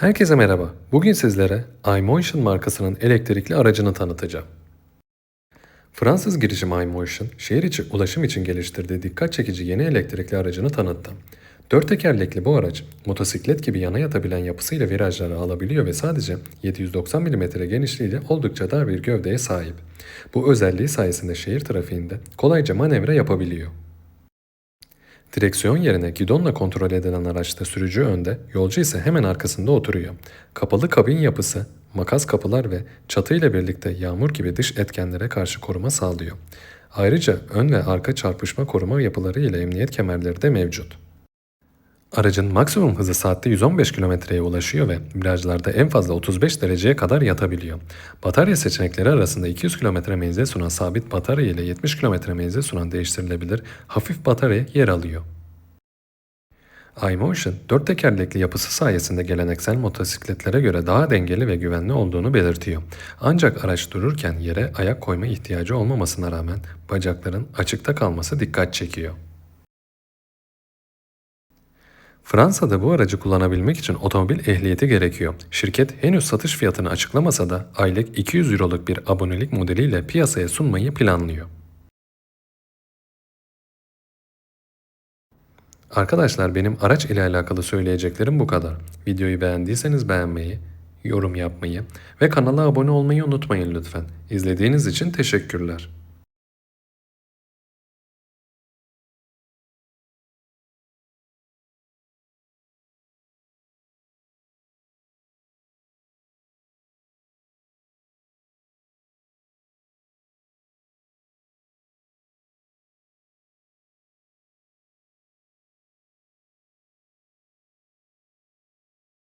Herkese merhaba. Bugün sizlere iMotion markasının elektrikli aracını tanıtacağım. Fransız girişim iMotion, şehir içi ulaşım için geliştirdiği dikkat çekici yeni elektrikli aracını tanıttı. Dört tekerlekli bu araç, motosiklet gibi yana yatabilen yapısıyla virajları alabiliyor ve sadece 790 mm genişliğiyle oldukça dar bir gövdeye sahip. Bu özelliği sayesinde şehir trafiğinde kolayca manevra yapabiliyor. Direksiyon yerine gidonla kontrol edilen araçta sürücü önde, yolcu ise hemen arkasında oturuyor. Kapalı kabin yapısı, makas kapılar ve çatı ile birlikte yağmur gibi dış etkenlere karşı koruma sağlıyor. Ayrıca ön ve arka çarpışma koruma yapıları ile emniyet kemerleri de mevcut. Aracın maksimum hızı saatte 115 kilometreye ulaşıyor ve virajlarda en fazla 35 dereceye kadar yatabiliyor. Batarya seçenekleri arasında 200 kilometre menzil sunan sabit batarya ile 70 kilometre menzil sunan değiştirilebilir hafif batarya yer alıyor. iMotion, dört tekerlekli yapısı sayesinde geleneksel motosikletlere göre daha dengeli ve güvenli olduğunu belirtiyor. Ancak araç dururken yere ayak koyma ihtiyacı olmamasına rağmen bacakların açıkta kalması dikkat çekiyor. Fransa'da bu aracı kullanabilmek için otomobil ehliyeti gerekiyor. Şirket henüz satış fiyatını açıklamasa da aylık 200 euroluk bir abonelik modeliyle piyasaya sunmayı planlıyor. Arkadaşlar benim araç ile alakalı söyleyeceklerim bu kadar. Videoyu beğendiyseniz beğenmeyi, yorum yapmayı ve kanala abone olmayı unutmayın lütfen. İzlediğiniz için teşekkürler.